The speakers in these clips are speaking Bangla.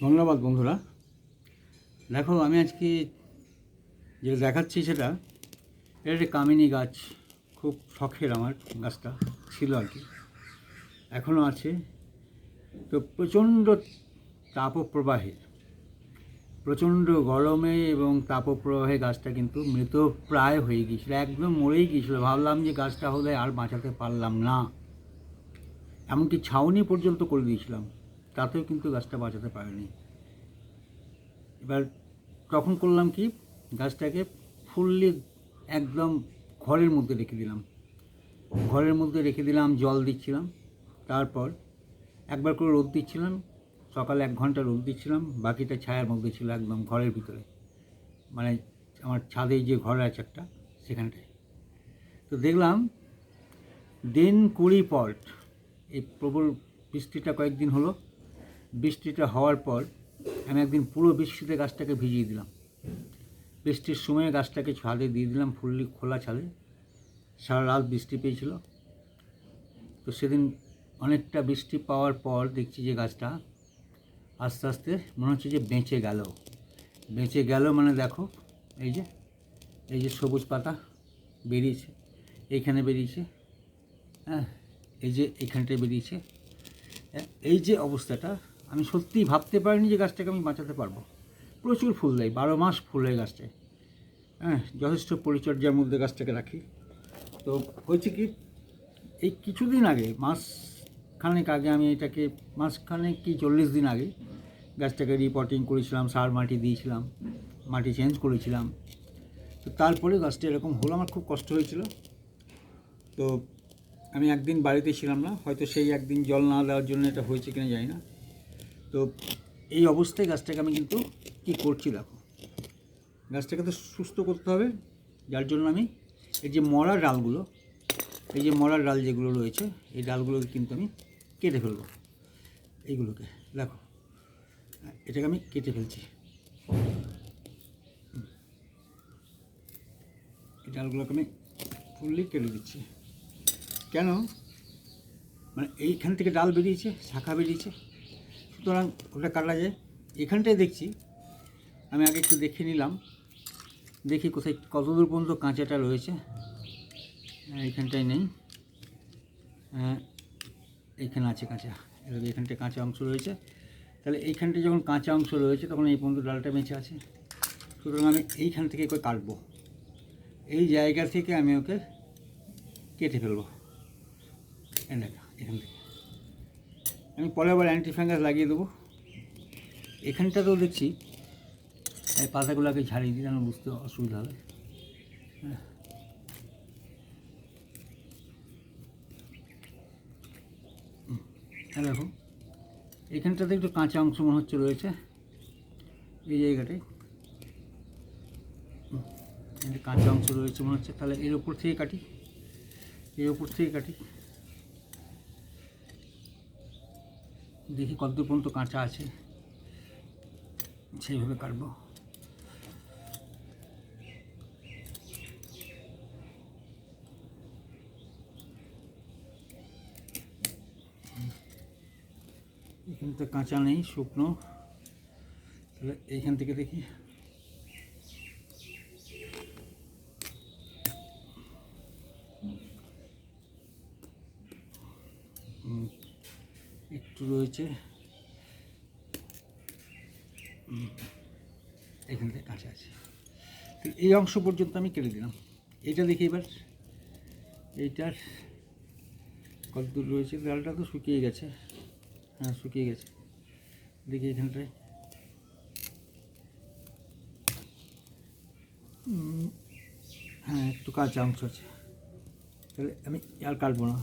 ধন্যবাদ বন্ধুরা। দেখো, আমি আজকে যে দেখাচ্ছি সেটা, এটা একটা কামিনী গাছ, খুব শখের আমার গাছটা ছিল আর কি। এখনও আছে। তো প্রচণ্ড তাপপ্রবাহে, প্রচণ্ড গরমে এবং তাপপ্রবাহে গাছটা কিন্তু মৃত প্রায় হয়ে গিয়েছিল, একদম মরেই গিয়েছিল। ভাবলাম যে গাছটা হলে আর বাঁচাতে পারলাম না। এমনকি ছাউনি পর্যন্ত করে দিয়েছিলাম। তাতেও কিন্তু গাছটা বাঁচাতে পারেনি। এবার তখন করলাম কি, গাছটাকে ফুললি একদম ঘরের মধ্যে রেখে দিলাম। ঘরের মধ্যে রেখে দিলাম, জল দিচ্ছিলাম, তারপর একবার করে রোদ দিচ্ছিলাম, সকালে এক ঘণ্টা রোদ দিচ্ছিলাম, বাকিটা ছায়ার মধ্যে ছিল একদম ঘরের ভিতরে। মানে আমার ছাদে যে ঘর আছে একটা, সেখানটায়। তো দেখলাম, দিন কুড়ি পর এই প্রবল বৃষ্টিটা কয়েকদিন হলো বৃষ্টিটা হওয়ার পর আমি একদিন পুরো বৃষ্টিতে গাছটাকে ভিজিয়ে দিলাম। বৃষ্টির সময় গাছটাকে ছাদে দিয়ে দিলাম ফুললি খোলা ছাদে। সারা রাত বৃষ্টি পেয়েছিল। তো সেদিন অনেকটা বৃষ্টি পাওয়ার পর দেখছি যে গাছটা আস্তে আস্তে মনে হচ্ছে যে বেঁচে গেল। বেঁচে গেল মানে দেখো, এই যে এই যে সবুজ পাতা বেরিয়েছে, এইখানে বেরিয়েছে হ্যাঁ এই যে এইখানটায় বেরিয়েছে। এই যে অবস্থাটা আমি সত্যিই ভাবতে পারিনি যে গাছটাকে আমি বাঁচাতে পারব। প্রচুর ফুল দেয়, বারো মাস ফুল হয় গাছটায়। হ্যাঁ যথেষ্ট পরিচর্যার মধ্যে গাছটাকে রাখি। তো হয়েছে কি, এই কিছুদিন আগে মাস খানেক আগে আমি এটাকে, মাসখানেক কি চল্লিশ দিন আগে গাছটাকে রিপোর্টিং করেছিলাম, সার মাটি দিয়েছিলাম, মাটি চেঞ্জ করেছিলাম। তো তারপরে গাছটা এরকম হলো, আমার খুব কষ্ট হয়েছিল। তো আমি একদিন বাড়িতে ছিলাম না, হয়তো সেই একদিন জল না দেওয়ার জন্য এটা হয়েছে কিনা জানি না। তো এই অবস্থায় গাছটাকে আমি কিন্তু কী করছি দেখো। গাছটাকে তো সুস্থ করতে হবে, যার জন্য আমি এই যে মরা ডালগুলো, এই যে মরার ডাল যেগুলো রয়েছে, এই ডালগুলোকে কিন্তু আমি কেটে ফেলব। এইগুলোকে, দেখো, এটাকে আমি কেটে ফেলছি। এই ডালগুলোকে আমি ফুললি কেটে দিচ্ছি। কেন? মানে এইখান থেকে ডাল বেরিয়েছে, শাখা বেরিয়েছে। সুতরাং ওটা কাটা যায় এখানটায় দেখছি। আমি আগে একটু দেখে নিলাম। দেখি কোথায় কতদূর পর্যন্ত কাঁচাটা রয়েছে। হ্যাঁ, এইখানটায় নেই। হ্যাঁ, এইখানে আছে কাঁচা। এবার এইখানটায় কাঁচা অংশ রয়েছে। তাহলে এইখানটায় যখন কাঁচা অংশ রয়েছে তখন এই পর্যন্ত ডালটা বেঁচে আছে। সুতরাং আমি এইখান থেকে করে কাটবো। এই জায়গা থেকে আমি ওকে কেটে ফেলব। এখান থেকে। আমি পরে আবার অ্যান্টি ফাঙ্গাস লাগিয়ে দেবো। এখানটাতেও দেখছি, এই পাতাগুলোকে ঝাড়িয়ে দিই আমার বুঝতে অসুবিধা হবে। হ্যাঁ। হ্যাঁ দেখো, এখানটাতে একটু কাঁচা অংশ মনে হচ্ছে রয়েছে, এই জায়গাটায়। কাঁচা অংশ রয়েছে মনে হচ্ছে, তাহলে এর ওপর থেকে কাটি, এর ওপর থেকে কাটি। দেখি কতদূর পর্যন্ত কাঁচা আছে। সেইভাবে কাটবো। এখানে তো কাঁচা নেই, শুকনো। তাহলে এইখান থেকে দেখি। একটু রয়েছে। এখান থেকে কাঁচা আছে। তো এই অংশ পর্যন্ত আমি কেটে দিলাম। এইটা দেখি এবার। এইটার কতদূর রয়েছে? ডালটা তো শুকিয়ে গেছে। হ্যাঁ শুকিয়ে গেছে। দেখি এখানটায়। হ্যাঁ একটু কাঁচা অংশ আছে। তাহলে আমি আর কাটবো না।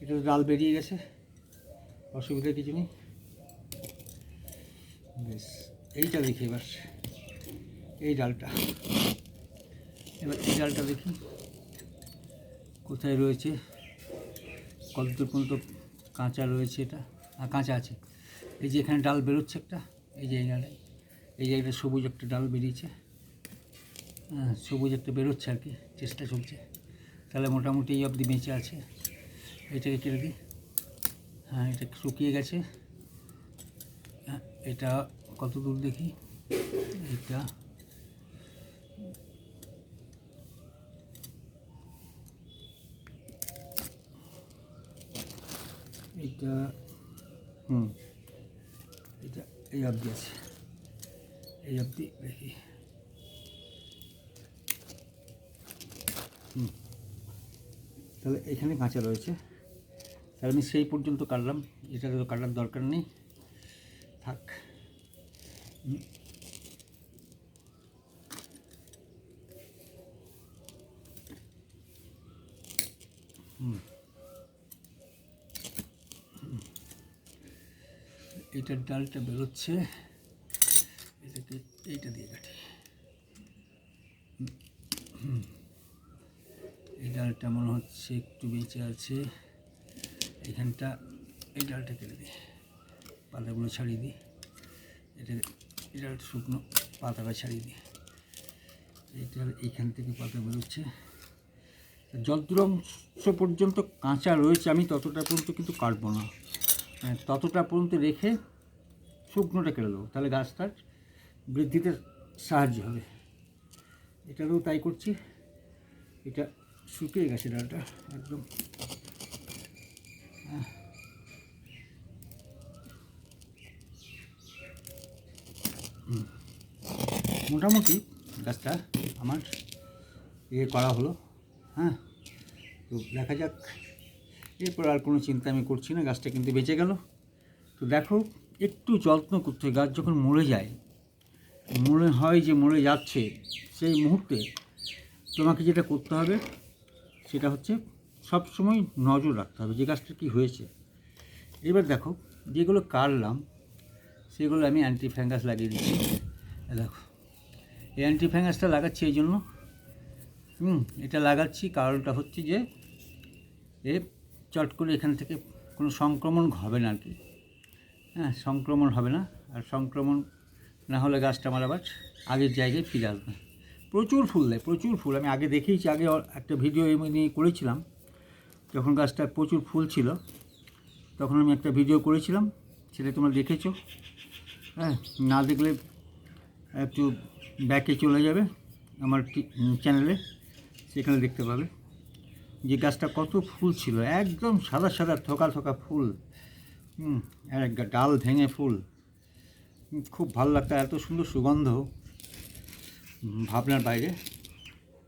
এটা ডাল বেরিয়ে গেছে। অসুবিধা কিছু নেই। বেশ, এইটা দেখি এবার। এই ডালটা। এবার এই ডালটা দেখি। কোথায় রয়েছে? কতদূর পর্যন্ত কাঁচা রয়েছে এটা? আর কাঁচা আছে। এই যে এখানে ডাল বেরোচ্ছে একটা, এই জায়গাটায় এই জায়গাটা সবুজ একটা ডাল বেরিয়েছে। হ্যাঁ সবুজ একটা বেরোচ্ছে আর কি, চেষ্টা চলছে। তাহলে মোটামুটি এই অবধি বেঁচে আছে। এটাকে কেটে দিই। হ্যাঁ এটা শুকিয়ে গেছে। হ্যাঁ এটা কত দূর দেখি? এটা এটা, হুম, এটা এই অবধি আছে। এই অবধি দেখি। হুম, তাহলে এখানে কাঁচা রয়েছে। আমি সেই পর্যন্ত কাটলাম, এটা তো কাটার দরকার নেই। থাক। এটার ডালটা বেরোচ্ছে। এটাকে এইটা দিয়ে কাটি। এই ডালটা মনে হচ্ছে একটু বেঁচে আছে। এখানটা এই ডালটা কেটে দিই। পাতাগুলো ছাড়িয়ে দিই। এটা এই ডালটা শুকনো পাতাটা ছাড়িয়ে দিই। এইটা এইখান থেকে পাতা বেরোচ্ছে। যতদূর অংশ পর্যন্ত কাঁচা রয়েছে আমি ততটা পর্যন্ত কিন্তু কাটবো না। হ্যাঁ, ততটা পর্যন্ত রেখে শুকনোটা কেটে দেবো। তাহলে গাছটার বৃদ্ধিতে সাহায্য হবে। এটাতেও তাই করছি। এটা শুকিয়ে গেছে ডালটা একদম। মোটামুটি গাছটা আমার ইয়ে করা হলো হ্যাঁ। তো দেখা যাক, এরপর আর কোনো চিন্তা আমি করছি না, গাছটা কিন্তু বেঁচে গেল। তো দেখো, একটু যত্ন করতে হয় গাছ যখন মরে যায়, মনে হয় যে মরে যাচ্ছে, সেই মুহূর্তে তোমাকে যেটা করতে হবে, সেটা হচ্ছে সব সময় নজর রাখতে হবে যে গাছটা কী হয়েছে। এবার দেখো, যেগুলো কাটলাম, সেগুলো আমি অ্যান্টি ফ্যাঙ্গাস লাগিয়ে দিচ্ছি। দেখো, এই অ্যান্টি ফ্যাঙ্গাসটা লাগাচ্ছি এই জন্য। হুম, এটা লাগাচ্ছি কারণটা হচ্ছে যে, এ চট করে এখান থেকে কোনো সংক্রমণ হবে না আর কি। হ্যাঁ সংক্রমণ হবে না। আর সংক্রমণ না হলে গাছটা আমার আবার আগের জায়গায় ফিরে আসবে। প্রচুর ফুল দেয়, প্রচুর ফুল। আমি আগে দেখিয়েছি, আগে একটা ভিডিও এমনি করেছিলাম। যখন গাছটা প্রচুর ফুল ছিল, তখন আমি একটা ভিডিও করেছিলাম, সেটা তোমরা দেখেছ। হ্যাঁ না দেখলে একটু ব্যাকে চলে যাবে আমার চ্যানেলে সেখানে দেখতে পাবে যে গাছটা কত ফুল ছিল, একদম সাদা সাদা থোকা থোকা ফুল। হুম এক ডাল ভেঙে ফুল। খুব ভালো লাগতো, এত সুন্দর সুগন্ধ। ভাবনার বাইরে।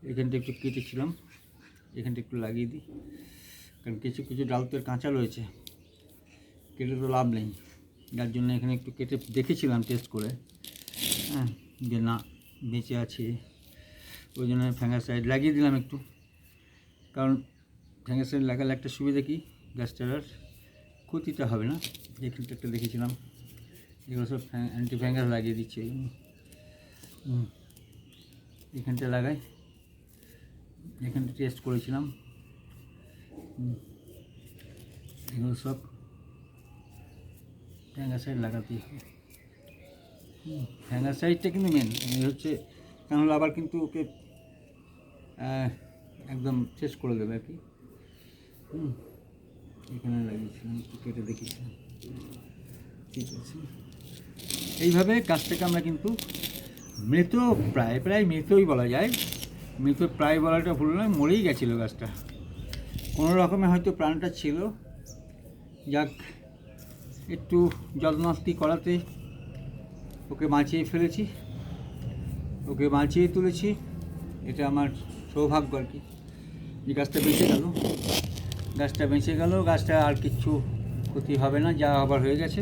এখানটা একটু কেটেছিলাম, এখানটা একটু লাগিয়ে দিই। কারণ কিছু কিছু ডাল তো কাঁচা রয়েছে। কেটে তো লাভ নেই। যার জন্য এখানে একটু কেটে দেখেছিলাম টেস্ট করে। হ্যাঁ যে না, বেঁচে আছে। ওই জন্য ফ্যাঙ্গার সাইড লাগিয়ে দিলাম একটু। কারণ ফ্যাঙ্গার সাইড লাগালে একটা সুবিধা কি? গাছটার ক্ষতিটা হবে না? এখানটা একটা দেখেছিলাম। এগুলো সব অ্যান্টি ফ্যাঙ্গাস লাগিয়ে দিচ্ছে জন্য। এখানটা লাগাই। এখানটা টেস্ট করেছিলাম। এগুলো সব ফ্যাঙ্গাসাইড লাগাতেই হবে ফ্যাঙ্গাসাইডটা কিন্তু মেন হচ্ছে তাহলে আবার কিন্তু ওকে একদম শেষ করে দেবে আর কি হুম এখানে লাগিয়েছিলাম কেটে দেখেছিলাম ঠিক আছে এইভাবে গাছটাকে আমরা কিন্তু মৃত প্রায় প্রায় মৃতই বলা যায় মৃত প্রায় বলাটা ভুল নয় মরেই গেছিল গাছটা কোনো রকমে হয়তো প্রাণটা ছিল। যাক, একটু যত্নাস্তি করাতে ওকে বাঁচিয়ে ফেলেছি। ওকে বাঁচিয়ে তুলেছি, এটা আমার সৌভাগ্য আর কি। যে গাছটা বেঁচে গেল, গাছটা বেঁচে গেল, গাছটা আর কিচ্ছু ক্ষতি হবে না, যা আবার হয়ে গেছে।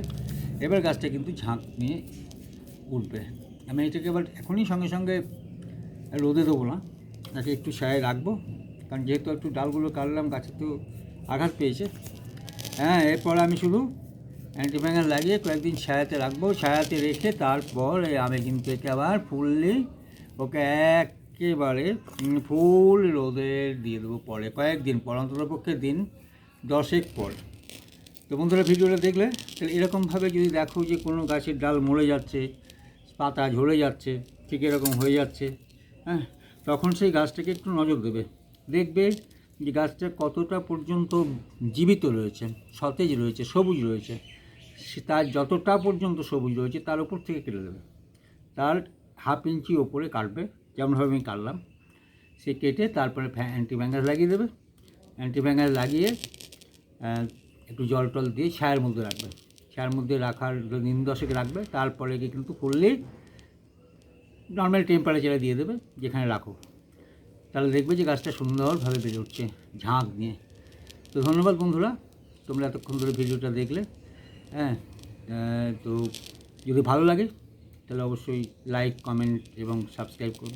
এবার গাছটা কিন্তু ঝাঁক নিয়ে উঠবে। আমি এটাকে এবার এখনই সঙ্গে সঙ্গে রোদে দেবো না, তাকে একটু ছায়ায় রাখব। কারণ যেহেতু একটু ডালগুলো কাটলাম, গাছে তো আঘাত পেয়েছে। হ্যাঁ এরপর আমি শুধু অ্যান্টিফ্যাঙ্গাস লাগিয়ে কয়েকদিন ছায়াতে রাখব। ছায়াতে রেখে তারপর আমি কিন্তু একে আবার ফুললি ওকে একেবারে ফুল রোদে দিয়ে দেবো পরে, কয়েকদিন পর, অন্ততপক্ষে দিন দশেক পর। তো বন্ধুরা, ভিডিওটা দেখলে তাহলে এরকমভাবে যদি দেখো যে কোনো গাছের ডাল মরে যাচ্ছে, পাতা ঝরে যাচ্ছে, ঠিক এরকম হয়ে যাচ্ছে হ্যাঁ তখন সেই গাছটাকে একটু নজর দেবে। দেখবে যে গাছটা কতটা পর্যন্ত জীবিত রয়েছে, সতেজ রয়েছে, সবুজ রয়েছে, সে তার যতটা পর্যন্ত সবুজ রয়েছে তার উপর থেকে কেটে দেবে। তার হাফ ইঞ্চি ওপরে কাটবে, যেমনভাবে আমি কাটলাম। সে কেটে তারপরে অ্যান্টি ব্যাঙ্গাস লাগিয়ে দেবে। অ্যান্টি ব্যাঙ্গাস লাগিয়ে একটু জল টল দিয়ে ছায়ের মধ্যে রাখবে। ছায়ের মধ্যে রাখার দিন দশেক রাখবে, তারপরে কিন্তু করলেই নর্মাল টেম্পারেচারে দিয়ে দেবে, যেখানে রাখো। তাহলে দেখবে যে গাছটা সুন্দরভাবে বেড়ে উঠছে, ঝাঁক নিয়ে তো ধন্যবাদ বন্ধুরা, তোমরা এতক্ষণ ধরে ভিডিওটা দেখলে। হ্যাঁ তো যদি ভালো লাগে, তাহলে অবশ্যই লাইক কমেন্ট এবং সাবস্ক্রাইব করবে।